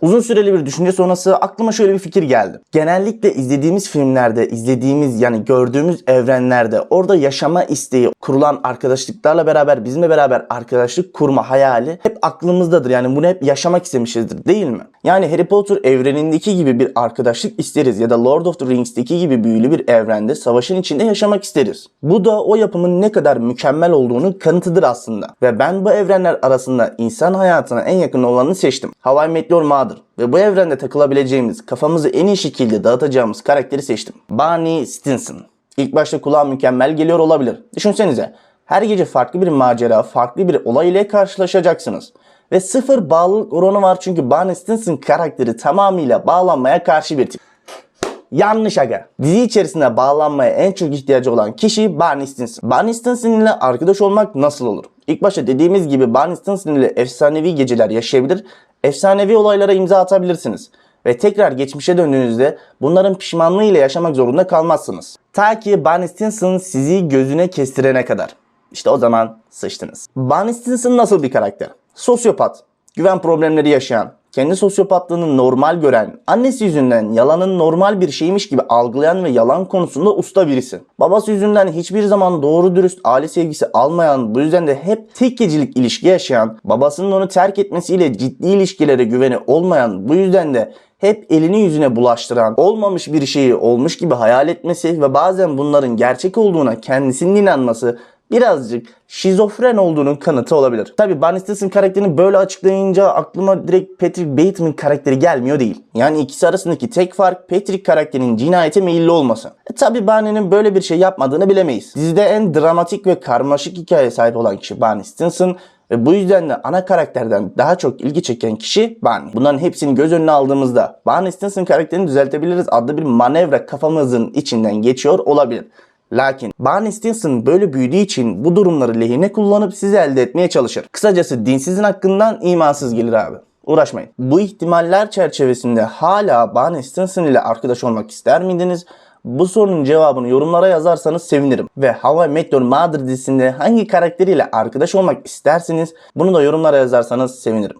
Uzun süreli bir düşünce sonrası aklıma şöyle bir fikir geldi. Genellikle izlediğimiz filmlerde, izlediğimiz yani gördüğümüz evrenlerde orada yaşama isteği kurulan arkadaşlıklarla beraber bizimle beraber arkadaşlık kurma hayali hep aklımızdadır. Yani bunu hep yaşamak istemişizdir değil mi? Yani Harry Potter evrenindeki gibi bir arkadaşlık isteriz ya da Lord of the Rings'teki gibi büyülü bir evrende savaşın içinde yaşamak isteriz. Bu da o yapımın ne kadar mükemmel olduğunu kanıtıdır aslında. Ve ben bu evrenler arasında insan hayatına en yakın olanı seçtim. How I Met Your Mother. Ve bu evrende takılabileceğimiz, kafamızı en iyi şekilde dağıtacağımız karakteri seçtim. Barney Stinson. İlk başta kulağa mükemmel geliyor olabilir. Düşünsenize. Her gece farklı bir macera, farklı bir olay ile karşılaşacaksınız. Ve sıfır bağlılık oranı var çünkü Barney Stinson karakteri tamamıyla bağlanmaya karşı bir tip. Yanlış aga. Dizi içerisinde bağlanmaya en çok ihtiyacı olan kişi Barney Stinson. Barney Stinson ile arkadaş olmak nasıl olur? İlk başta dediğimiz gibi Barney Stinson ile efsanevi geceler yaşayabilir, efsanevi olaylara imza atabilirsiniz. Ve tekrar geçmişe döndüğünüzde bunların pişmanlığı ile yaşamak zorunda kalmazsınız. Ta ki Barney Stinson sizi gözüne kestirene kadar. İşte o zaman sıçtınız. Barney Stinson nasıl bir karakter? Sosyopat, güven problemleri yaşayan, kendi sosyopatlığını normal gören, annesi yüzünden yalanın normal bir şeymiş gibi algılayan ve yalan konusunda usta birisi. Babası yüzünden hiçbir zaman doğru dürüst aile sevgisi almayan, bu yüzden de hep tek gecelik ilişki yaşayan, babasının onu terk etmesiyle ciddi ilişkilere güveni olmayan, bu yüzden de hep elini yüzüne bulaştıran, olmamış bir şeyi olmuş gibi hayal etmesi ve bazen bunların gerçek olduğuna kendisinin inanması birazcık şizofren olduğunun kanıtı olabilir. Tabi Barney Stinson karakterini böyle açıklayınca aklıma direkt Patrick Bateman karakteri gelmiyor değil. Yani ikisi arasındaki tek fark Patrick karakterinin cinayete meyilli olması. E tabi Barney'nin böyle bir şey yapmadığını bilemeyiz. Dizide en dramatik ve karmaşık hikaye sahip olan kişi Barney Stinson ve bu yüzden de ana karakterden daha çok ilgi çeken kişi Barney. Bunların hepsini göz önüne aldığımızda Barney Stinson karakterini düzeltebiliriz adlı bir manevra kafamızın içinden geçiyor olabilir. Lakin Barney Stinson böyle büyüdüğü için bu durumları lehine kullanıp sizi elde etmeye çalışır. Kısacası dinsizin hakkından imansız gelir abi. Uğraşmayın. Bu ihtimaller çerçevesinde hala Barney Stinson ile arkadaş olmak ister miydiniz? Bu sorunun cevabını yorumlara yazarsanız sevinirim. Ve How I Met Your Mother dizisinde hangi karakteriyle arkadaş olmak istersiniz? Bunu da yorumlara yazarsanız sevinirim.